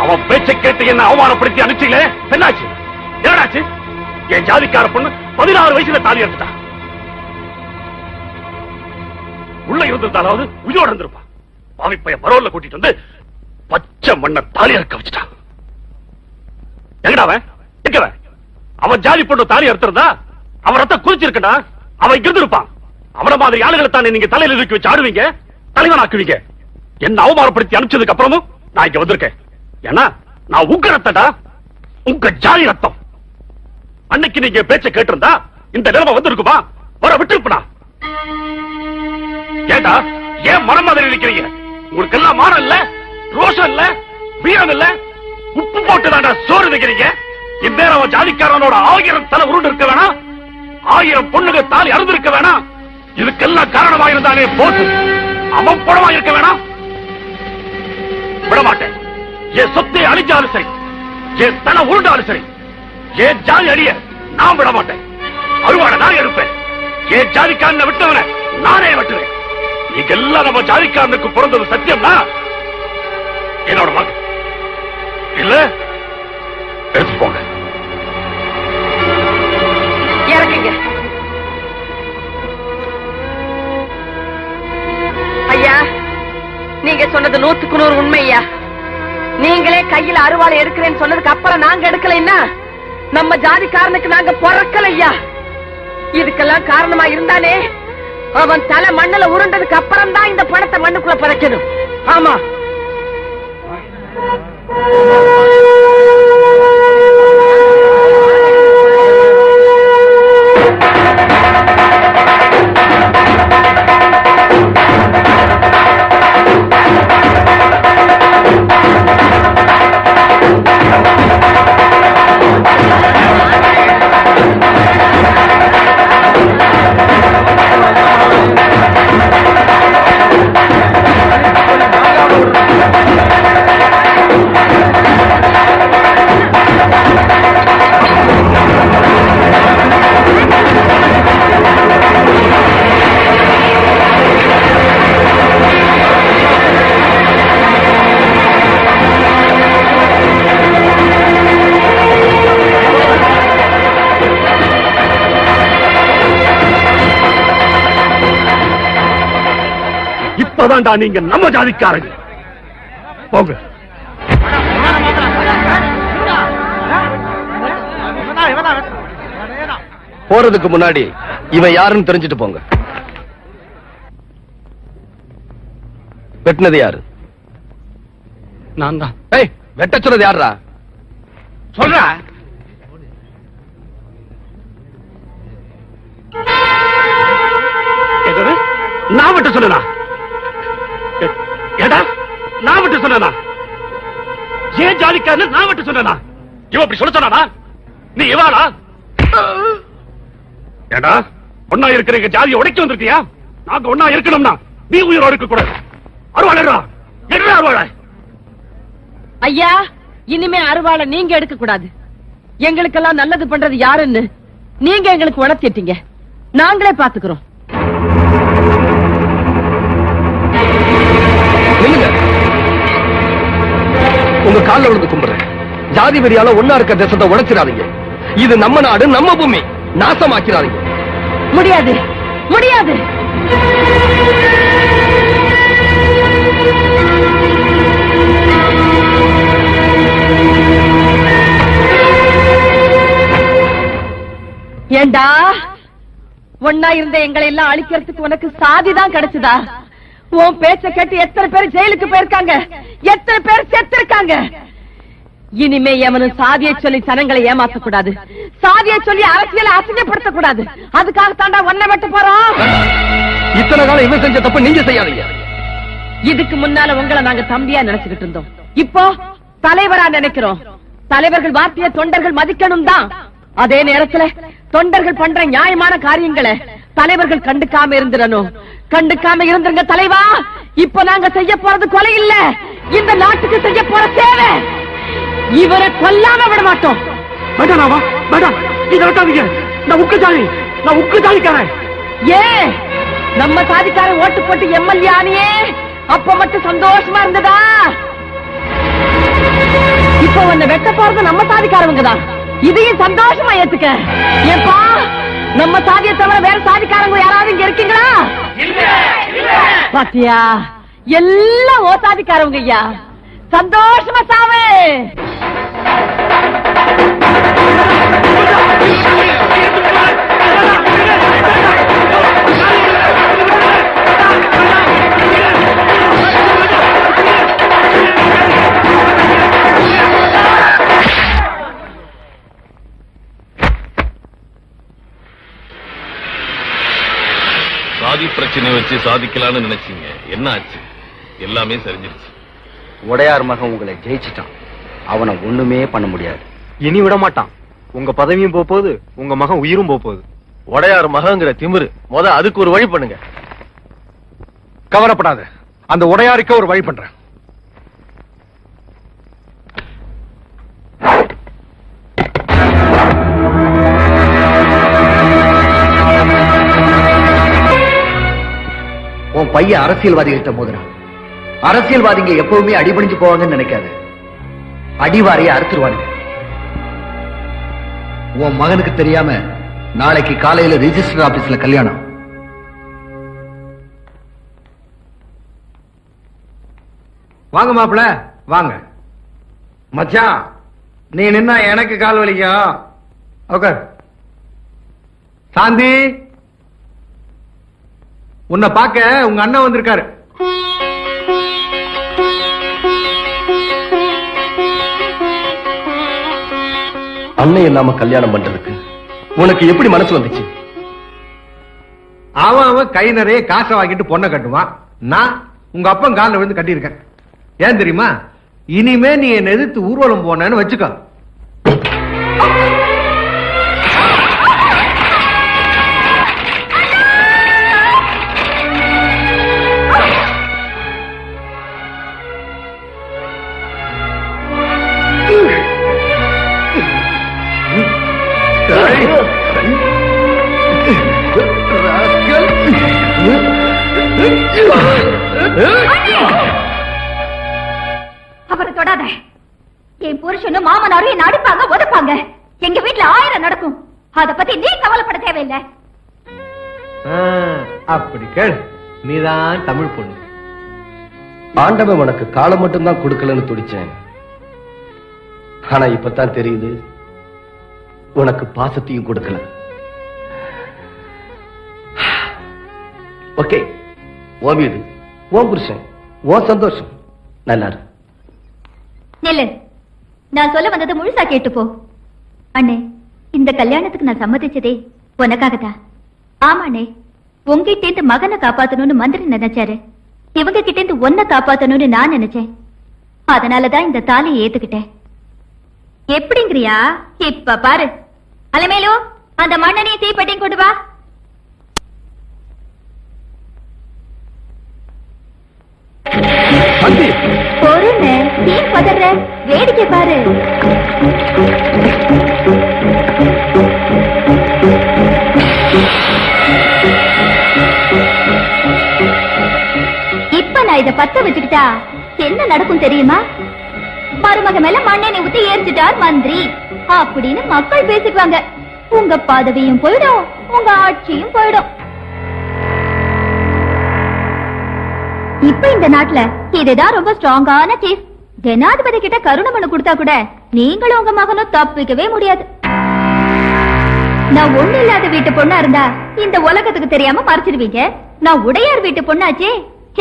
அவன் பேச்சை கேட்டு என்ன அவமானப்படுத்தி அனுப்பிச்சீங்களே? என்னாச்சு என்னடாச்சு? என் ஜாதிக்கார பொண்ணு பதினாறு வயசுல தாலி எடுத்துட்டா. உள்ள இருந்திருந்தாலாவது உயிரோட இருந்திருப்பான் பாவிப்பைய பரோல்ல கூட்டிட்டு வந்து பச்சை மண்ண தாலி அறுக்க வச்சுட்டான் எங்கடாவன் எங்கவன் அவன்? ஜாதி பொண்ணு தாலி அறுத்திருந்தா அவன் ரத்தம் குறிச்சிருக்கா அவன் இங்க இருந்திருப்பான். அவன மாதிரி ஆளுகளை தானே நீங்க தலையில தூக்கி வச்சு ஆடுவீங்க தலைவன் ஆக்குவீங்க என்ன அவமானப்படுத்தி அனுப்பிச்சதுக்கு அப்புறமும் நான் இங்க வந்திருக்கேன். ஏன்னா நான் உங்க ரத்தடா உங்க ஜாதி ரத்தம். அன்னைக்கு நீங்க பேச்ச கேட்டிருந்தா இந்த நிலைமை வந்திருக்குமா? வர விட்டுருப்பா கேட்டா ஏன் மனம் மாதிரி இருக்கிறீங்க? உங்களுக்கு எல்லாம் மானம் இல்ல? ரோஷம் இல்ல? வீரம் இல்ல? உப்பு போட்டு தாண்டா சோறு வைக்கிறீங்க. இந்நேரம் ஜாதிக்காரனோட ஆயிரம் தலை உருண்டு இருக்க வேணாம். ஆயிரம் பொண்ணுக்கு தாலி அறுந்திருக்க வேணாம். இதுக்கெல்லாம் காரணமா இருந்தாலே போட்டு அவன் படமா இருக்க வேணாம். விட மாட்டேன் என் சொத்தை அழிஞ்சாலும் சரி என் தன உருண்டாலும் சரி என் ஜாதி அழிய நான் விட மாட்டேன். அருவாட நான் எடுப்பேன். என் ஜாதிக்காரனை விட்டவன நானே வெட்டுவேன். நீங்க எல்லாம் நம்ம ஜாதிக்காரனுக்கு பிறந்தது சத்தியம்னா? என்னோட மகன். இல்ல? எடுத்து போங்க. இறங்குங்க ஐயா நீங்க சொன்னது நூத்துக்கு நூறு உண்மை ஐயா. நீங்களே கையில அருவாளை எடுக்கிறேன்னு சொன்னதுக்கு அப்புறம் நாங்க எடுக்கலைன்னா நம்ம ஜாதிக்காரனுக்கு நாங்க பிறக்கலையா இதுக்கெல்லாம் காரணமா இருந்தானே? அவன் தலை மண்ணுல உருண்டதுக்கு அப்புறம் தான் இந்த பணத்தை மண்ணுக்குள்ள பிறக்கணும் ஆமா. இப்பதான்டா நீங்க நம்ம ஜாதிக்காரங்க. போங்க. போறதுக்கு முன்னாடி இவன் யாருன்னு தெரிஞ்சுட்டு போங்க. வெட்டினது யாரு? நான் தான். ஏய் வெட்ட சொன்னது யாருடா சொல்ற. ஜாலிக்காரன் நான் மட்டும் சொன்னா இவன் அப்படி சொல்ல சொன்னானா? நீ இவாளா? ஏடா ஒன்னா இருக்கிற எங்க ஜாதியை உடைக்க வந்திருக்கியா? நாங்க ஒன்னா இருக்கணும்னா நீ உயிரோட இருக்க கூடாது அருவாளா என்ன அருவாளா. ஐயா இனிமே அருவாளை நீங்க எடுக்க கூடாது எங்களுக்கெல்லாம் நல்லது பண்றது யாருன்னு நீங்க எங்களுக்கு உணர்த்திட்டீங்க. நாங்களே பாத்துக்கிறோம் உங்க கால விழுந்து கும்பிடுறேன் ஜாதி வெறியால ஒன்னா இருக்க தேசத்தை உடைச்சிடாதீங்க. இது நம்ம நாடு நம்ம பூமி. நாசமாக்கிறாதீங்க முடியாது. முடியாது. ஏண்டா? ஒன்னா இருந்த எங்களை எல்லாம் அழிக்கிறதுக்கு உனக்கு சாதிதான் கிடைச்சதா? உன் பேச்ச கேட்டு எத்தனை பேர் ஜெயிலுக்கு போயிருக்காங்க? எத்தனை பேர் செத்திருக்காங்க? இனிமே எவனும் சாதியை சொல்லி சனங்களை ஏமாத்த கூடாது சாதியை சொல்லி அரசியலை அசிங்கப்படுத்த கூடாது அதுக்காக தாண்டா ஒன்ன வெட்ட போறோம். இத்தனை காலம் இவன் செஞ்ச தப்பு நீங்க செய்யாதீங்க. இதுக்கு முன்னால உங்களை நாங்க தம்பியா நினைச்சுக்கிட்டு இருந்தோம். இப்போ தலைவரா நினைக்கிறோம். தலைவர்கள் வார்த்தைய தொண்டர்கள் மதிக்கணும் தான் அதே நேரத்துல தொண்டர்கள் பண்ற நியாயமான காரியங்களை தலைவர்கள் கண்டுக்காம இருந்திரணும் கண்டுக்காம இருந்துருங்க தலைவா. இப்ப நாங்க செய்ய போறது கொலை இல்ல. இந்த நாட்டுக்கு செய்ய போற சேவை. இவரை கொல்லாம விட மாட்டோம். வேண்டாம் வேண்டாம். இதை வெட்டாதீங்க. நான் உக்கு ஜாதி நான் உக்கு ஜாதிக்காரன் ஏ நம்ம சாதிக்காரன் ஓட்டு போட்டு எம்எல்ஏ ஆனியே. அப்ப மட்டும் சந்தோஷமா இருந்ததா? இப்போ உன்னை வெட்ட போறது நம்ம சாதிக்காரவங்க தான். இதையும் சந்தோஷமா ஏத்துக்க. ஏப்பா நம்ம சாதியை தவிர வேற சாதிக்காரங்க யாராவது இங்க இருக்கீங்களா? பாத்தியா? எல்லாம் ஓ சாதிக்காரவங்க ஐயா. சந்தோஷமா சாவு. பிரச்சனை வச்சு சாதிக்கலாம்னு நினைச்சீங்க. என்ன ஆச்சு? எல்லாமே சரிஞ்சிருச்சு. உடையார் மகன் உங்களை ஜெயிச்சிட்டான். அவனை ஒண்ணுமே பண்ண முடியாது. இனி விட மாட்டான். உங்க பதவியும் போக போகுது உங்க மகன் உயிரும் போக போகுது உடையார் மகங்கிற திமிரு முத அதுக்கு ஒரு வழி பண்ணுங்க. கவலைப்படாத. அந்த உடையாருக்கு ஒரு வழி பண்றேன். உன் பையன் அரசியல்வாதிகிட்ட மோதுறான். அரசியல்வாதிங்க எப்பவுமே அடிபணிஞ்சு போவாங்கன்னு நினைக்காது. அடிவாரைய அறுத்துருவானுங்க. உன் மகனுக்கு தெரியாம நாளைக்கு காலையில ரிஜிஸ்டர் ஆபீஸ்ல கல்யாணம். வாங்க மாப்பிள வாங்க. மச்சான் நீ நின்னா எனக்கு கால் வலிக்கும். ஓகே சாந்தி! உன்னை பார்க்க உங்க அண்ணன் வந்திருக்காரு. அண்ணன் இல்லாம கல்யாணம் பண்றதுக்கு உனக்கு எப்படி மனசு வந்துச்சு? அவன் அவன் கை நிறைய காசை வாங்கிட்டு பொண்ணை கட்டுவான். நான் உங்க அப்பன் காலில் விழுந்து கட்டியிருக்கேன். ஏன் தெரியுமா? இனிமே நீ என்னை எதிர்த்து ஊர்வலம் போனேன்னு வச்சுக்கோ. அவரை தொடாத. என் புருஷனும் மாமனாரும் என்ன அடிப்பாங்க உதைப்பாங்க எங்க வீட்ல ஆயிரம் நடக்கும். அத பத்தி நீ கவலைப்பட தேவையில்லை. ஆ, அப்படி கேளு. நீதான் தமிழ் பொண்ணு. ஆண்டவன் உனக்கு காலம் மட்டும்தான் கொடுக்கலன்னு துடிச்சேன். ஆனா இப்பதான் தெரியுது உனக்கு பாசத்தையும் கொடுக்கல. ஓகே. ஓ வீடு ஓ புருஷன் ஓ சந்தோஷம். நல்லா நெல்லு நான் சொல்ல வந்தது முழுசா கேட்டு போ அண்ணே இந்த கல்யாணத்துக்கு நான் சம்மதிச்சதே உனக்காகதான் ஆமா அண்ணே உங்ககிட்ட இருந்து மகனை காப்பாத்தணும்னு மந்திரி நினைச்சாரு. இவங்க கிட்ட இருந்து ஒன்ன காப்பாத்தணும்னு நான் நினைச்சேன். அதனாலதான் இந்த தாலியை ஏத்துக்கிட்டேன். எப்படிங்கிறியா? இப்ப பாரு. அலமேலு அந்த மண்ணனையும் தீப்பெட்டியும் கொண்டு வா. அந்தி பொறுங்க பதற வேடிக்கை பாரு. இப்ப நான் இத பத்த வச்சுக்கிட்டா என்ன நடக்கும் தெரியுமா? மருமக மேல மண்ணெண்ணெய் ஊத்தி எரிஞ்சிட்டார் மந்திரி. அப்படின்னு மக்கள் பேசிக்குவாங்க. உங்க பதவியும் போயிடும் உங்க ஆட்சியும் போயிடும். இப்ப இந்த நாட்டுல இதுதான் ரொம்ப ஸ்ட்ராங்கான கேஸ் ஜனாதிபதி கிட்ட கருணை மனு கொடுத்தா கூட நீங்களும் உங்க மகனும் தப்பிக்கவே முடியாது. நான் ஒண்ணு இல்லாத வீட்டு பொண்ணா இருந்தா இந்த உலகத்துக்கு தெரியாம மறைச்சிருவீங்க. நான் உடையார் வீட்டு பொண்ணாச்சே.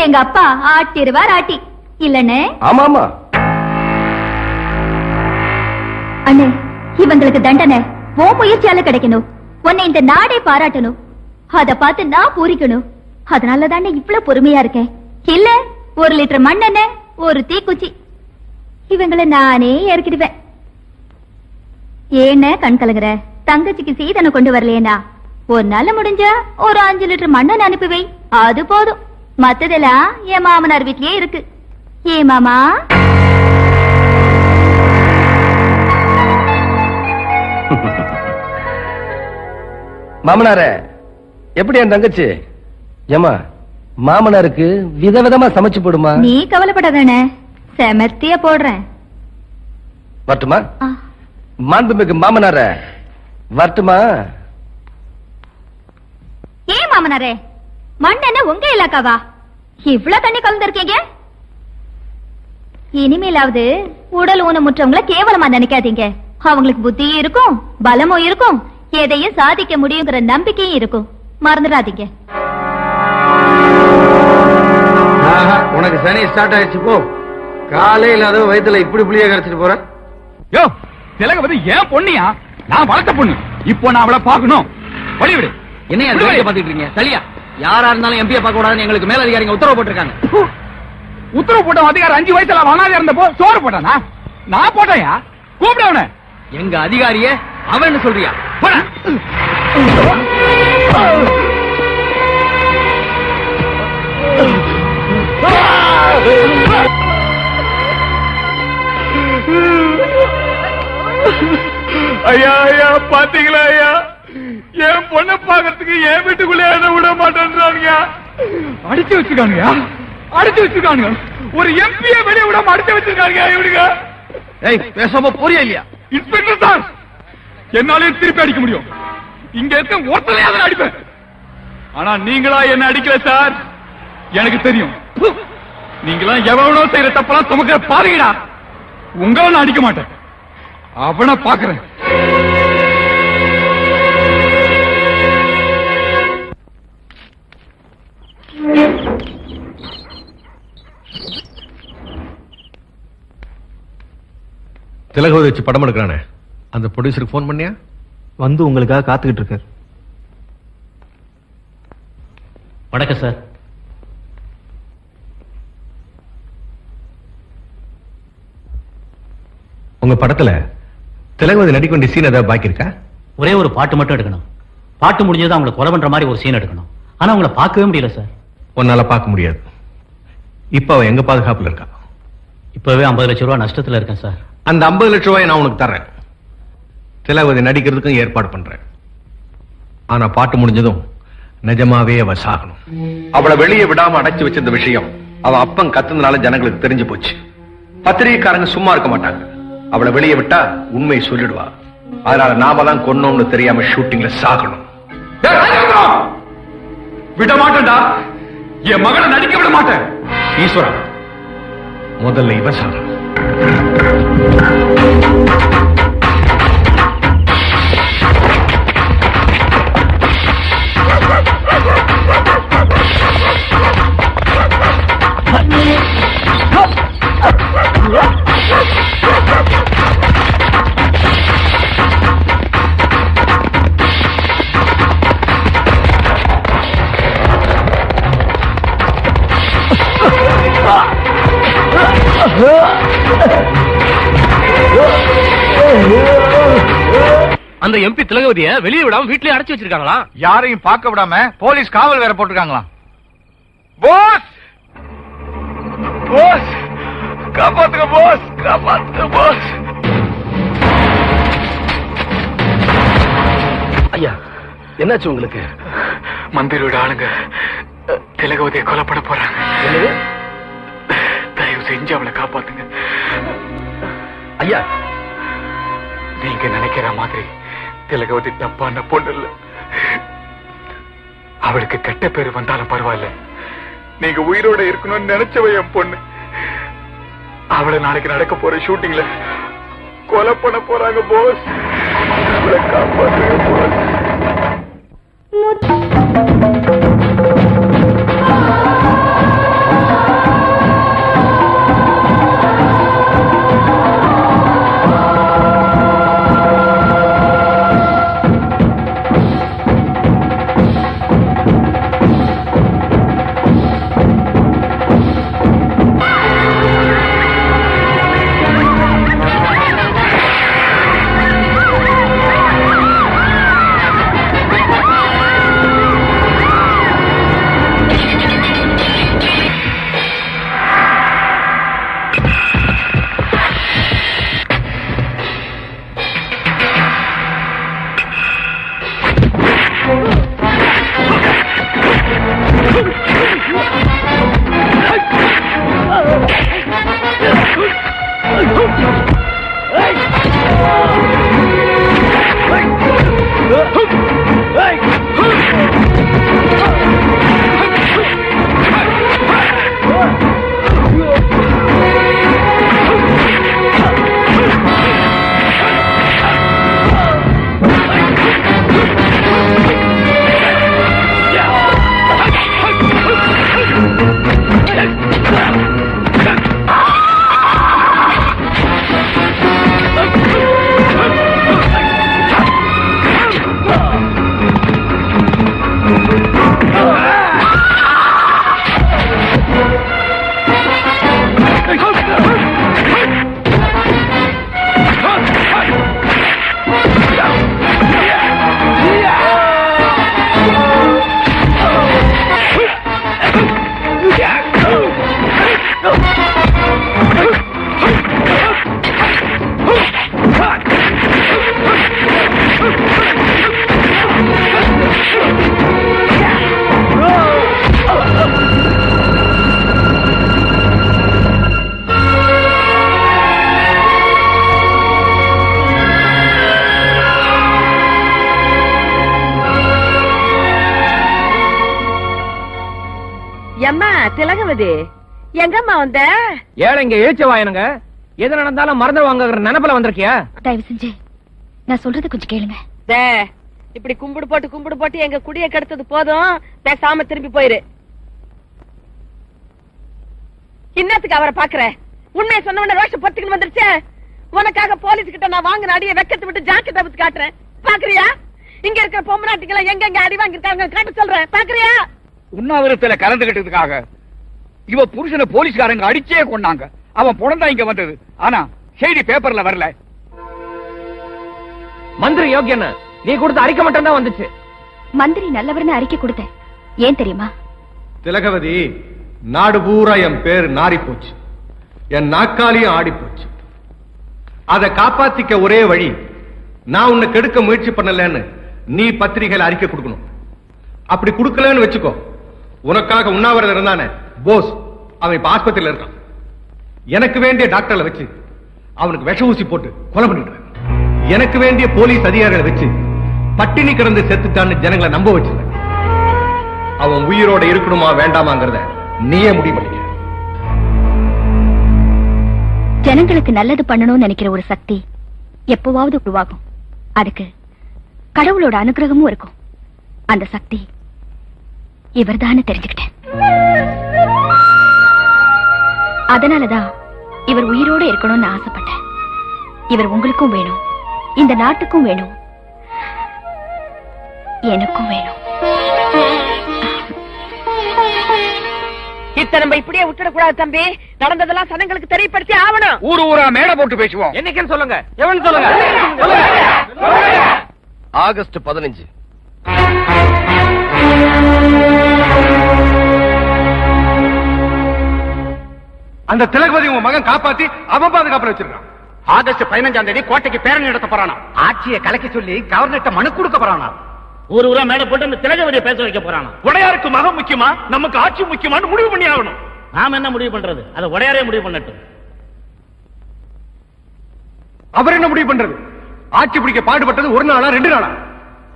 எங்க அப்பா ஆட்டிருவார் ஆட்டி. இல்லன்னு ஆமா ஆமா அண்ணே இவங்களுக்கு தண்டனை. ஓ முயற்சியால கிடைக்கணும். உன்னை இந்த நாடே பாராட்டணும். அத பார்த்து நான் பூரிக்கணும். அதனால தானே இவ்வளவு பொறுமையா இருக்கேன். இல்ல ஒரு லிட்டர் மண்ணெண்ணெய் ஒரு தீக்குச்சி. இவங்கள நானே இறக்கிடுவேன் ஏன கண் கலங்குற. தங்கச்சிக்கு சீதனை கொண்டு வரலையா ஒரு நாள் முடிஞ்சா ஒரு அஞ்சு லிட்டர் மண்ணெண்ணெய் அனுப்பி அது போதும். மத்ததெல்லாம் என் மாமனார் வீட்லயே இருக்கு. ஏ மாமா? மாமனார எப்படி என் தங்கச்சி? ஏமா மாமனாருக்கு விதவிதமா சமைச்சு போடுமா? நீ கவலைப்படாதானே செமத்தியா போடுறேன். வரட்டுமா? மாண்புமிகு மாமனார வரட்டுமா? ஏன் மாமனாரே மண் என்ன உங்க இலாக்காவா? இவ்ளோ தண்ணி கலந்துருக்கீங்க? இனிமேலாவது உடல் ஊனமுற்றவங்கள கேவலமா நினைக்காதீங்க. அவங்களுக்கு புத்தியும் இருக்கும் பலமும் இருக்கும் எதையும் சாதிக்க முடியுங்கிற நம்பிக்கையும் இருக்கும். மறந்துடாதீங்க. உனக்கு சனி ஸ்டார்ட் ஆயிடுச்சு போ. காலையில அதோ வயித்துல இப்படி புளிய கரைச்சிட்டு போற? யோ திலகவதி ஏன் பொண்ணியா? நான் வளர்த்த பொண்ணு. இப்போ நான் அவளை பார்க்கணும். என்னையா விடு. வேலையை பார்த்துட்டு இருக்கீங்க? சரியா யாரா இருந்தாலும் எம்பியை பார்க்க கூடாதுன்னு எங்களுக்கு மேலதிகாரிங்க உத்தரவு போட்டிருக்காங்க. உத்தரவு போட்ட அதிகாரி அஞ்சு வயசுல வனாதே இருந்தப்போ சோறு போட்டானா? நான் போட்டேயா கூப்பிட அவனை. எங்க அதிகாரியே அவன் சொல்றியா? போடா. ஐயா ஐயா பாத்தீங்களா ஐயா? என் பொண்ணை பாக்கிறதுக்கு என் வீட்டுக்குள்ளே என்ன விட மாட்டேன்றானுங்க? அடிச்சு வச்சிருக்கானுங்க. அடிச்சு வச்சிருக்கானுங்க. ஒரு எம்பிய வெளியே விடாம அடிச்சு வச்சிருக்கானுங்க இவனுங்க. ஏய் பேசாம போறியா இல்லையா? இன்ஸ்பெக்டர் சார் என்னாலே திருப்பி அடிக்க முடியும். இங்க இருக்க ஒருத்தலையாவது அடிப்பேன். ஆனா நீங்களா என்ன அடிக்கல சார்? எனக்கு தெரியும். நீங்களா எவனோ செய்யற தப்பெல்லாம் சுமக்கிற பாருங்கடா உங்களை நான் அடிக்க மாட்டேன். அவனை பாக்குறேன் திலகவதி வச்சு படம் எடுக்கிறானே. அந்த ப்ரொடியூசருக்கு ஃபோன் பண்ணியா? வந்து உங்களுக்காக காத்துக்கிட்டு இருக்காரு. வணக்கம் சார் உங்க படத்துல திலகவதி நடிக்க வேண்டிய சீன் ஏதாவது பாக்கி இருக்கா? ஒரே ஒரு பாட்டு மட்டும் எடுக்கணும். பாட்டு முடிஞ்சது அவங்களை கொலை பண்ற மாதிரி ஒரு சீன் எடுக்கணும். ஆனா அவங்கள பார்க்கவே முடியல சார் உன்னால பார்க்க முடியாது. இப்ப அவ எங்க பாதுகாப்புல இருக்கா? இப்பவே ஐம்பது லட்சம் ரூபாய் நஷ்டத்துல இருக்கேன் சார் அந்த 50 லட்சம் ரூபாய் நான் உனக்கு தர்றேன். திலகவதி நடிக்கிறதுக்கும் ஏற்பாடு பண்றேன். ஆனா பாட்டு முடிஞ்சதும் நிஜமாவே அவ சாகணும். அவளை வெளியே விடாம அடைச்சு வச்சிருந்த விஷயம் அவ அப்பன் கத்துனதுனால ஜனங்களுக்கு தெரிஞ்சு போச்சு. பத்திரிகைக்காரங்க சும்மா இருக்க மாட்டாங்க. அவளை வெளியே விட்டா உண்மையை சொல்லிடுவா. அதனால நாம தான் கொன்னோம்னு தெரியாம ஷூட்டிங்ல சாகணும்! விட மாட்டேன்டா. என் மகளை நடிக்க விட மாட்டேன். ஈஸ்வரா முதல்ல இவ சாகணும். அந்த எம்பி திலகவதிய வெளியே விடாம வீட்லயே அடைச்சு வச்சிருக்காங்களா? யாரையும் பார்க்க விடாம போலீஸ் காவல் வேற போட்டிருக்காங்களாம். போஸ் போஸ் காப்பாத்துங்க போஸ் காப்பாத்துங்க போஸ் ஐயா என்னாச்சு உங்களுக்கு? மந்திரோட ஆளுங்க திலகவதியை கொலை பண்ண போறாங்க செஞ்சு அவளை காப்பாத்துங்க. ஐயா நீங்க நினைக்கிற மாதிரி திலகவதி தப்பான பொண்ணு இல்ல. அவளுக்கு கெட்ட பேர் வந்தாலும் பரவாயில்ல. நீங்க உயிரோட இருக்கணும்னு நினைச்சவ என் பொண்ணு. அவளை நாளைக்கு நடக்க போற ஷூட்டிங்ல கொலை பண்ண போறாங்க போஸ் அவளை காப்பாத்துங்க போஸ் எங்கம்மா வந்த. ஏழை இங்க எழுச்சி வாயனுங்க. எது நடந்தாலும் மறந்து வாங்குற நினைப்புல வந்திருக்கியா? தயவு செஞ்சு நான் சொல்றது கொஞ்சம் கேளுங்க. டே, இப்படி கும்பிடு போட்டு கும்பிடு போட்டு எங்க குடிய கெடுத்தது போதும். பேசாம திரும்பி போயிரு. இன்னத்துக்கு அவரை பாக்குற. உண்மையை சொன்ன உடனே ரோஷம் பொத்துக்கிட்டு வந்துருச்சு. உனக்காக போலீஸ் கிட்ட நான் வாங்கின அடியை வெக்கத்தை விட்டு ஜாக்கெட் வச்சு காட்டுறேன். பாக்குறியா? இங்க இருக்கிற பொம்மநாட்டிகளை எங்க எங்க அடி வாங்கிருக்காங்க காட்ட சொல்றேன். பாக்குறியா? உண்ணாவிரத்துல கலந்துகிட்டதுக்காக இவ புருஷனை போலீஸ்காரங்க அடிச்சே கொண்டாங்க அவன் புணந்தா இங்க வந்தது. ஆனா செய்தி பேப்பர்ல வரல. மந்திரி யோகியன் நீ கொடுத்த அறிக்கை மட்டும் தான் வந்துச்சு. மந்திரி நல்லவர்னு அறிக்கை கொடுத்தேன். ஏன் தெரியுமா? திலகவதி நாடு பூரா என் பேர் நாரி போச்சு என் நாக்காலியும் ஆடி போச்சு அதை காப்பாத்திக்க ஒரே வழி நான் உன்னை கெடுக்க முயற்சி பண்ணலன்னு நீ பத்திரிகையில அறிக்கை கொடுக்கணும். அப்படி கொடுக்கலன்னு வச்சுக்கோ. உனக்காக உண்ணாவிரதம் இருந்தானே போஸ். அவன் இப்ப ஆஸ்பத்திரியில இருக்கான். எனக்கு வேண்டிய டாக்டர்ல வச்சு அவனுக்கு விஷ ஊசி போட்டு கொலை பண்ணிடுவேன் எனக்கு வேண்டிய போலீஸ் அதிகாரிகளை வச்சு பட்டினி கிடந்து செத்துட்டான்னு ஜனங்களை நம்ப வச்சிருவேன் அவன் உயிரோட இருக்கணுமா வேண்டாமாங்கிறத நீயே முடிவு பண்ணிக்க. ஜனங்களுக்கு நல்லது பண்ணணும்னு நினைக்கிற ஒரு சக்தி எப்பவாவது உருவாகும். அதுக்கு கடவுளோட அனுகிரகமும் இருக்கும். அந்த சக்தி இவர்தான் தெரிஞ்சுக்கிட்டேன். அதனாலதான் இவர் உயிரோட இருக்கணும்னு ஆசைப்பட்டேன். இவர் உங்களுக்கும் வேணும். இந்த நாட்டுக்கும் வேணும். எனக்கும் வேணும். இத்த நம்ம இப்படியே விட்டுடக்கூடாது தம்பி. நடந்ததெல்லாம் சனங்களுக்கு தெரியப்படுத்தி ஆவணும் ஊரு ஊரா மேடை போட்டு பேசுவோம். என்னைக்குன்னு சொல்லுங்க. எவன் சொல்லுங்க. ஆகஸ்ட் பதினஞ்சு. அந்த திலகவதி உன் மகன் காப்பாத்தி அவன் பாதுகாப்புல வச்சிருக்கான். ஆகஸ்ட் பதினஞ்சாம் தேதி கோட்டைக்கு பேரணி நடத்த போறானா? ஆட்சியை கலைக்க சொல்லி கவர்னர்ட்ட மனு கொடுக்க போறானா? ஒரு ஊரா மேல போட்டு அந்த திலகவதியை பேச வைக்க போறானா? உடையாருக்கு மகம் முக்கியமா? நமக்கு ஆட்சி முக்கியமான்னு முடிவு பண்ணி ஆகணும். நாம என்ன முடிவு பண்றது? அதை உடையாரே முடிவு பண்ணட்டும். அவர் என்ன முடிவு பண்றது? ஆட்சி பிடிக்க பாடுபட்டது ஒரு நாளா ரெண்டு நாளா?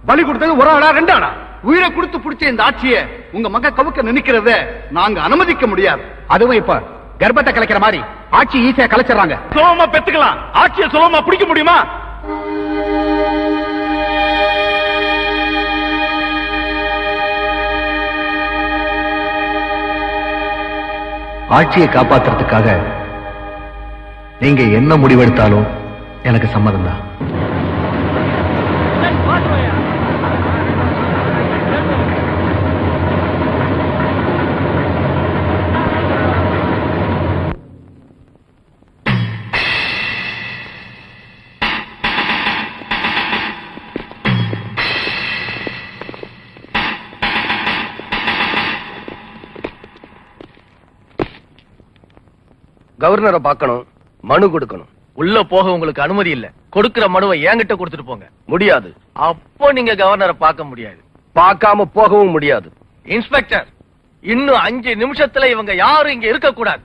பலி கொடுத்தது ஒரு ஆளா ரெண்டு ஆளா? உயிரை கொடுத்து பிடிச்ச இந்த ஆட்சியை உங்க மக கவுக்க நினைக்கிறத நாங்க அனுமதிக்க முடியாது. அதுவும் இப்ப கர்ப்பத்தை கலைக்கிற மாதிரி ஆட்சி ஈஸியா கலைச்சிடறாங்க. சுலபமா பெத்துக்கலாம். ஆட்சியை சுலபமா பிடிக்க முடியுமா? ஆட்சியை காப்பாத்துறதுக்காக நீங்க என்ன முடிவெடுத்தாலும் எனக்கு சம்மதம் தான் கவர்னரை பார்க்கணும் மனு கொடுக்கணும். உள்ள போக உங்களுக்கு அனுமதி இல்ல. கொடுக்கிற மனுவை என்கிட்ட கொடுத்துட்டு போங்க. முடியாது. அப்போ நீங்க கவர்னரை பார்க்க முடியாது. பார்க்காம போகவும் முடியாது. இன்ஸ்பெக்டர் இன்னும் அஞ்சு நிமிஷத்துல இவங்க யாரும் இங்க இருக்க கூடாது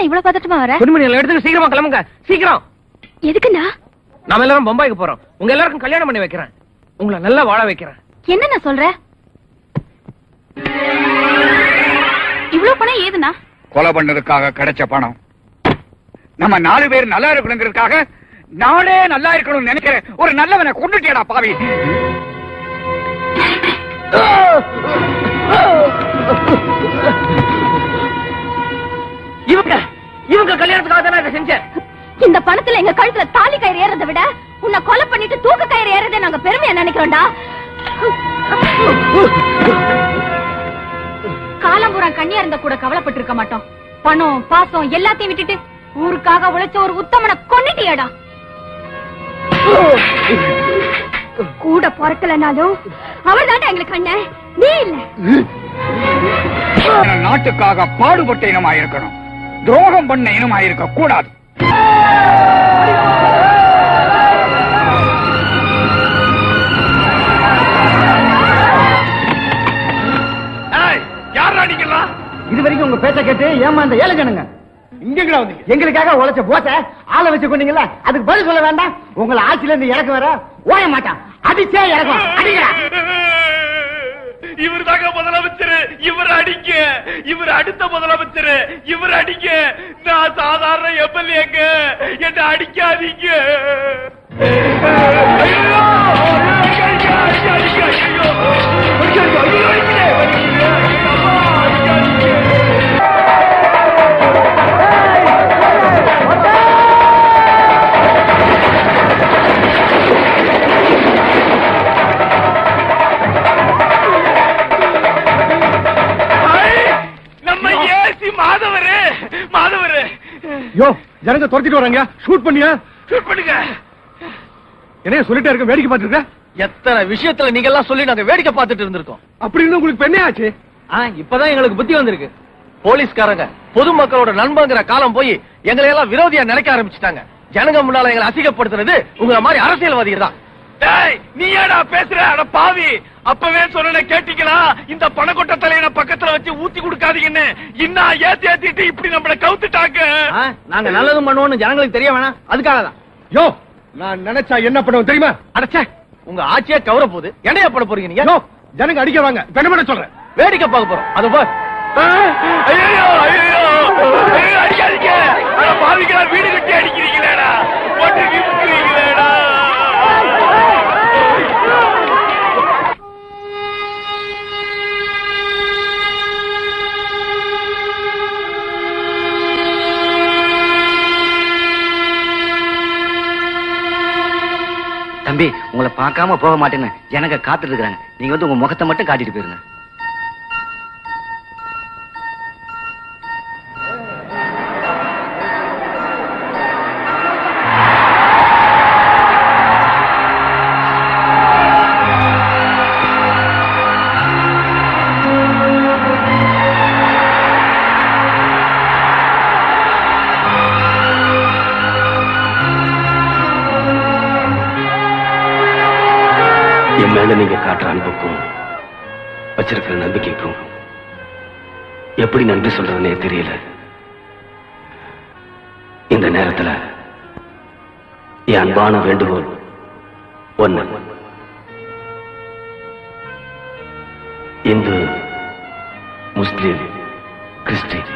என்ன இவ்வளவு பதட்டமா வர? துணிமணி எல்லாம் எடுத்து சீக்கிரமா கிளம்புங்க. சீக்கிரம். எதுக்குண்ணா? நாம எல்லாரும் பம்பாய்க்கு போறோம். உங்க எல்லாருக்கும் கல்யாணம் பண்ணி வைக்கிறேன். உங்களை நல்லா வாழ வைக்கிறேன். என்ன சொல்ற? இவ்வளவு பணம் ஏதுண்ணா? கொலை பண்ணதுக்காக கிடைச்ச பணம். நம்ம நாலு பேர் நல்லா இருக்கணுங்கிறதுக்காக நானே நல்லா இருக்கணும்னு நினைக்கிறேன் ஒரு நல்லவனை கொண்டுட்டியடா பாவி. இவங்க இவங்க கல்யாணத்துக்காக தானே இதை செஞ்சேன். இந்த பணத்துல எங்க கழுத்துல தாலி கயிறு ஏறதை விட உன்னை கொலை பண்ணிட்டு தூக்க கயிறு ஏறதை நாங்க பெருமையா நினைக்கிறோம்டா. காலம்புறம் கண்ணியா இருந்த கூட கவலைப்பட்டு இருக்க மாட்டோம். பணம் பாசம் எல்லாத்தையும் விட்டுட்டு ஊருக்காக உழைச்ச ஒரு உத்தமனை கொன்னுட்டியடா. கூட பிறக்கலனாலும் அவர் எங்களுக்கு அண்ணன். நீ இல்ல. நாட்டுக்காக பாடுபட்ட இனமாயிருக்கணும். துரோகம் பண்ண இனமாயிருக்க கூடாது. யாரா அடிக்கலாம் இது வரைக்கும் உங்க பேச்ச கேட்டு ஏமாந்த ஏழை ஜனங்க. இங்க வந்து எங்களுக்காக உழைச்ச போச்ச ஆளை வச்சு கொண்டீங்கல்ல அதுக்கு பதில் சொல்ல வேண்டாம். உங்களை ஆட்சியில இருந்து இறக்க வர ஓய மாட்டான். அடிச்சே இறக்கும் அடிக்கிறா இவர் தாங்க முதலமைச்சர் இவர் அடிக்க இவர் அடுத்த முதலமைச்சர் இவர் அடிக்க நான் சாதாரண எம்எல்ஏங்க என்ன அடிக்காதீங்க ஐயோ! அடிக்காதீங்க, ஐயோ! ஐயோ, ஐயோ, யோ ஜனங்க துரத்திட்டு வராங்க ஷூட் பண்ணியா? ஷூட் பண்ணுங்க. என்னைய சொல்லிட்டே இருக்க வேடிக்கை பார்த்துருக்க எத்தனை விஷயத்துல நீங்க எல்லாம் சொல்லி நாங்க வேடிக்கை பார்த்துட்டு இருந்திருக்கோம். அப்படின்னு உங்களுக்கு பெண்ணே ஆச்சு? இப்பதான் எங்களுக்கு புத்தி வந்திருக்கு. போலீஸ்காரங்க பொதுமக்களோட நண்பங்கிற காலம் போய் எங்களை எல்லாம் விரோதியா நினைக்க ஆரம்பிச்சுட்டாங்க. ஜனங்க முன்னால எங்களை அசிங்கப்படுத்துறது உங்களை மாதிரி அரசியல்வாதிகள் தான். நீ ஏடா பேசுற? அட பாவி. அப்பவே சொன்ன கேட்டீங்களா? இந்த பணக்கொட்ட தலையனை பக்கத்துல வச்சு ஊத்தி கொடுக்காதீங்கன்னு. இன்னும் ஏத்தி ஏத்திட்டு இப்படி நம்மள கவுத்துட்டாங்க. ஆ, நாங்க நல்லதும் பண்ணுவோம்னு ஜனங்களுக்கு தெரிய வேணாம். அதுக்காக தான். யோ நான் நினைச்சா என்ன பண்ணுவோம் தெரியுமா? அடச்சே உங்க ஆட்சியே கவர போகுது. என்னையா பண்ண போறீங்க நீங்க? யோ ஜனங்க அடிக்கிறாங்க பெண்ண சொல்றேன் வேடிக்கை பார்க்க போறோம். அது போ ஐயோ ஐயோ ஐயோ அடிக்காதீங்க. அட பாவிங்களா வீடு கட்டி அடிக்கிறீங்களேடா. தம்பி உங்களை பார்க்காம போக மாட்டேன்னு ஜனங்க காத்துட்டு இருக்காங்க நீங்க வந்து உங்க முகத்தை மட்டும் காட்டிட்டு போயிருங்க. எப்படி நன்றி சொல்றதுன்னே தெரியல. இந்த நேரத்துல என் அன்பான வேண்டுகோள் ஒன்று இந்து முஸ்லிம் கிறிஸ்டின்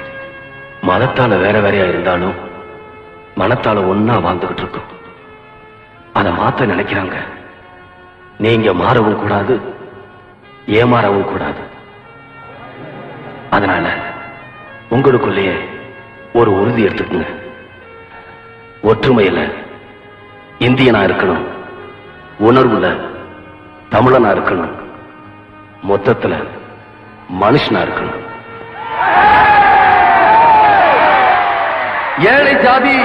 மதத்தால வேற வேறையா இருந்தாலும் மனத்தால ஒன்னா வாழ்ந்துகிட்டு இருக்கும் அதை மாத்த நினைக்கிறாங்க. நீங்க மாறவும் கூடாது ஏமாறவும் கூடாது. அதனால உங்களுக்குள்ளேயே ஒரு உறுதி எடுத்துக்கங்க. ஒற்றுமையில இந்தியனா இருக்கணும் உணர்வுல தமிழனா இருக்கணும் மொத்தத்துல மனுஷனா இருக்கணும். ஏழை ஜாதி.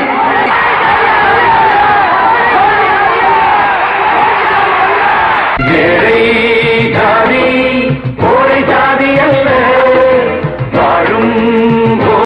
ஏழை ஜாதி.